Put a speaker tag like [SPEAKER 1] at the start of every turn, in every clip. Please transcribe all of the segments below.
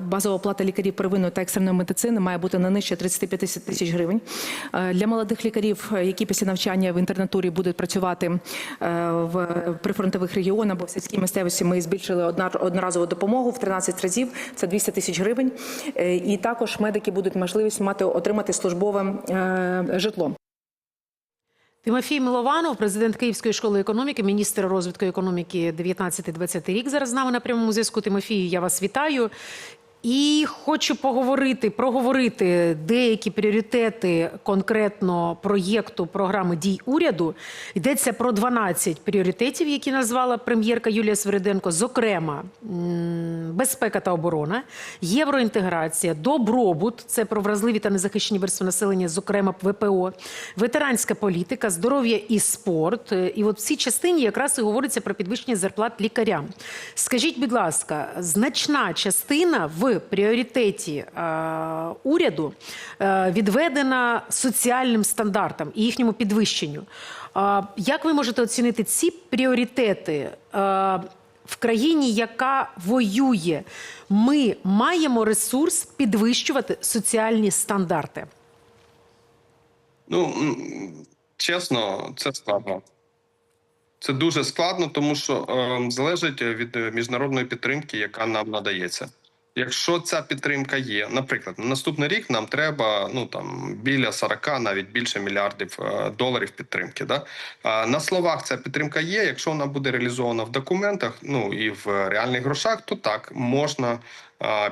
[SPEAKER 1] базова плата лікарів первинної та екстреної медицини має бути не нижче 35 тисяч гривень. Е, Для молодих лікарів, які після навчання в інтернатурі будуть працювати е, в прифронтових регіонах або в сільській місцевості, ми збільшили одноразову допомогу в 13 разів. Це 200 тисяч гривень. Е, І також медики будуть можливість мати отримати службове житло.
[SPEAKER 2] Тимофій Милованов, президент Київської школи економіки, міністр розвитку економіки 19-20 рік. Зараз з нами на прямому зв'язку. Тимофію, я вас вітаю. І хочу поговорити, проговорити деякі пріоритети конкретно проєкту програми дій уряду. Йдеться про 12 пріоритетів, які назвала прем'єрка Юлія Свериденко. Зокрема, безпека та оборона, євроінтеграція, добробут це про вразливі та незахищені верстви населення, зокрема ВПО, ветеранська політика, здоров'я і спорт. І от в цій частині якраз і говориться про підвищення зарплат лікарям. Скажіть, будь ласка, значна частина в пріоритеті е, уряду е, відведена соціальним стандартам і їхньому підвищенню. Е, як ви можете оцінити ці пріоритети? В країні, яка воює, ми маємо ресурс підвищувати соціальні стандарти.
[SPEAKER 3] Ну чесно, це складно. Це дуже складно, тому що е, залежить від міжнародної підтримки, яка нам надається. Якщо ця підтримка є, наприклад, на наступний рік нам треба ну там біля 40, навіть більше мільярдів е, доларів підтримки. Да? На словах ця підтримка є. Якщо вона буде реалізована в документах, ну і в реальних грошах, то так можна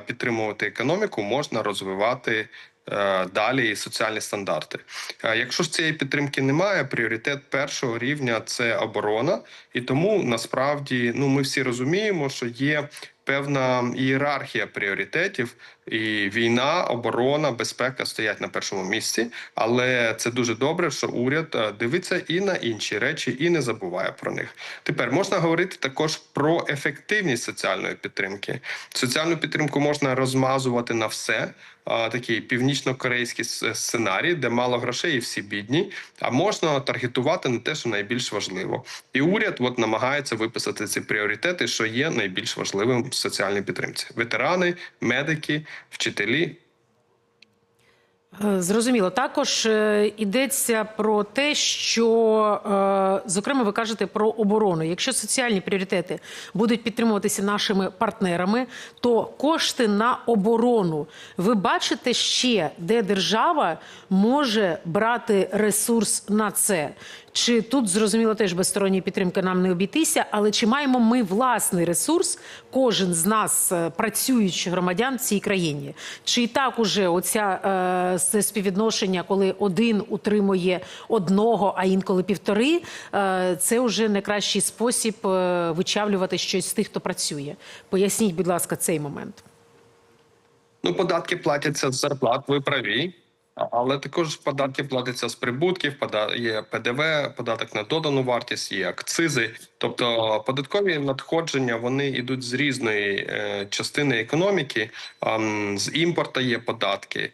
[SPEAKER 3] підтримувати економіку, можна розвивати е, далі соціальні стандарти. Якщо ж цієї підтримки немає, пріоритет першого рівня це оборона, і тому насправді ну ми всі розуміємо, що є певна ієрархія пріоритетів, і війна, оборона, безпека стоять на першому місці. Але це дуже добре, що уряд е, дивиться і на інші речі, і не забуває про них. Тепер можна говорити також про ефективність соціальної підтримки. Соціальну підтримку можна розмазувати на все. Такий північно-корейський сценарій, де мало грошей і всі бідні. А можна таргетувати на те, що найбільш важливо. І уряд от намагається виписати ці пріоритети, що є найбільш важливим соціальній підтримці: ветерани, медики, вчителі.
[SPEAKER 2] Е, Зрозуміло. Також е, йдеться про те, що, е, зокрема, ви кажете про оборону. Якщо соціальні пріоритети будуть підтримуватися нашими партнерами, то кошти на оборону ви бачите ще, де держава може брати ресурс на це. Чи тут зрозуміло теж без сторонньої підтримки нам не обійтися, але чи маємо ми власний ресурс, кожен з нас, працюючих громадян в цій країні? Чи і так уже оця це співвідношення, коли один утримує одного, а інколи півтори, е, це вже не кращий спосіб е, вичавлювати щось з тих, хто працює? Поясніть, будь ласка, цей момент.
[SPEAKER 3] Ну, податки платяться з зарплат, ви праві. Але також податки платяться з прибутків, є ПДВ, податок на додану вартість, є акцизи. Тобто податкові надходження вони йдуть з різної е, частини економіки. З імпорту є податки,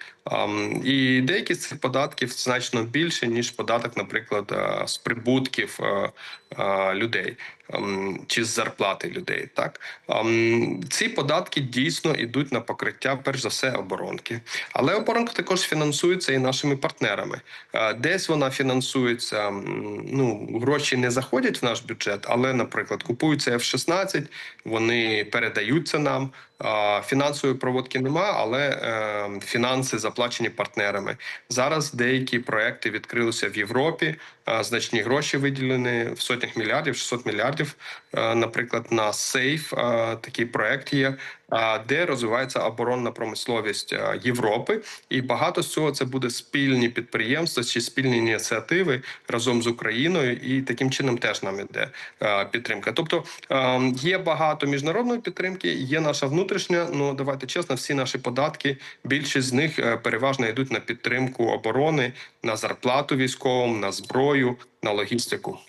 [SPEAKER 3] і деякі з цих податків значно більше ніж податок, наприклад, е, з прибутків е, людей чи з зарплати людей. Так ці податки дійсно йдуть на покриття, перш за все, оборонки. Але оборонка також фінансується і нашими партнерами. Десь вона фінансується. Ну гроші не заходять в наш бюджет, але, наприклад, купуються F-16, вони передаються нам. Фінансової проводки нема, але е, фінанси заплачені партнерами. Зараз деякі проекти відкрилися в Європі. Значні гроші виділені в сотнях мільярдів, 600 мільярдів. е, Наприклад, на сейф е, такий проект є, де розвивається оборонна промисловість Європи, і багато з цього це буде спільні підприємства чи спільні ініціативи разом з Україною, і таким чином теж нам іде підтримка. Тобто е, є багато міжнародної підтримки, є наша внутрішня. Ну давайте чесно, всі наші податки, більшість з них е, переважно йдуть на підтримку оборони, на зарплату військовим, на зброю, на логістику.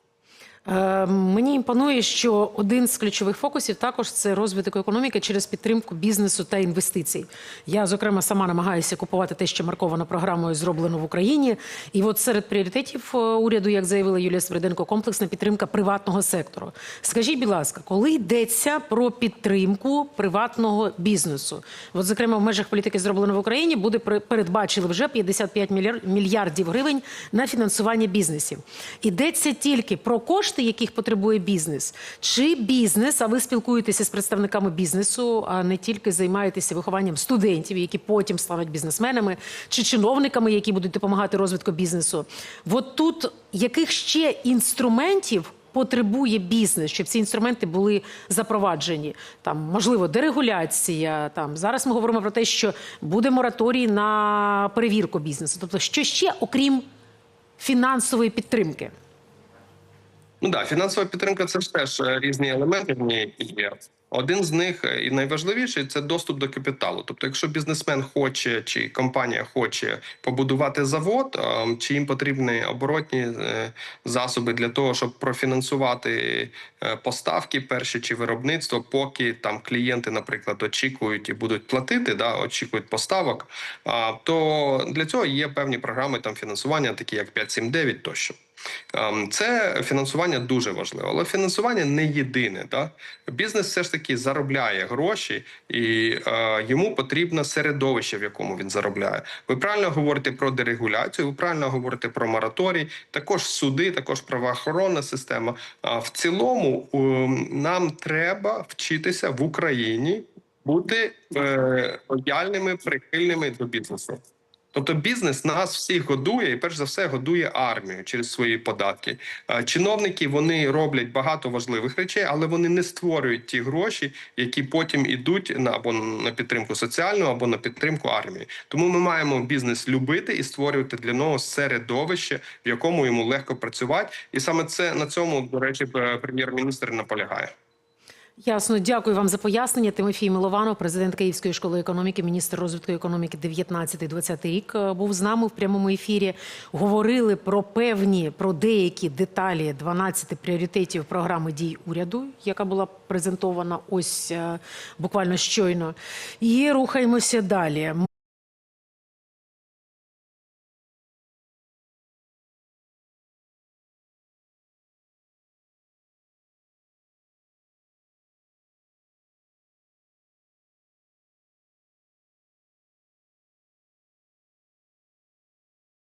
[SPEAKER 2] Е, Мені імпонує, що один з ключових фокусів також це розвиток економіки через підтримку бізнесу та інвестицій. Я, зокрема, сама намагаюся купувати те, що марковано програмою зроблено в Україні. І от серед пріоритетів е, уряду, як заявила Юлія Сверденко, комплексна підтримка приватного сектору. Скажіть, будь ласка, коли йдеться про підтримку приватного бізнесу? От, зокрема, в межах політики зроблено в Україні буде передбачили вже 55 мільяр- мільярдів гривень на фінансування бізнесів. Йдеться тільки про кошти, яких потребує бізнес, чи бізнес, а ви спілкуєтеся з представниками бізнесу, а не тільки займаєтеся вихованням студентів, які потім стануть бізнесменами, чи чиновниками, які будуть допомагати розвитку бізнесу. От тут яких ще інструментів потребує бізнес, щоб ці інструменти були запроваджені. Там можливо дерегуляція. Там зараз ми говоримо про те, що буде мораторій на перевірку бізнесу. Тобто, що ще окрім фінансової підтримки?
[SPEAKER 3] Ну да, фінансова підтримка це теж е, різні елементи в ній є. Один з них е, і найважливіший це доступ до капіталу. Тобто, якщо бізнесмен хоче чи компанія хоче побудувати завод, ем, чи їм потрібні оборотні е, засоби для того, щоб профінансувати е, поставки перші чи виробництво, поки там клієнти, наприклад, очікують і будуть платити, да, очікують поставок, то для цього є певні програми там фінансування, такі як 579 тощо. Ем, Це фінансування дуже важливо, але фінансування не єдине. Да? Бізнес все ж таки заробляє гроші, і е, йому потрібно середовище, в якому він заробляє. Ви правильно говорите про дерегуляцію, ви правильно говорите про мораторій, також суди, також правоохоронна система. А в цілому ем, нам треба вчитися в Україні бути е, лояльними, прихильними до бізнесу. Тобто бізнес нас всіх годує і перш за все годує армію через свої податки. Е, Чиновники вони роблять багато важливих речей, але вони не створюють ті гроші, які потім ідуть на або на підтримку соціальну, або на підтримку армії. Тому ми маємо бізнес любити і створювати для нього середовище, в якому йому легко працювати. І саме це на цьому, до речі, е, прем'єр-міністр наполягає.
[SPEAKER 2] Ясно, дякую вам за пояснення. Тимофій Милованов, президент Київської школи економіки, міністр розвитку економіки 19-20 рік, е, був з нами в прямому ефірі. Говорили про певні, про деякі деталі 12 пріоритетів програми дій уряду, яка була презентована ось е, буквально щойно. І рухаємося далі.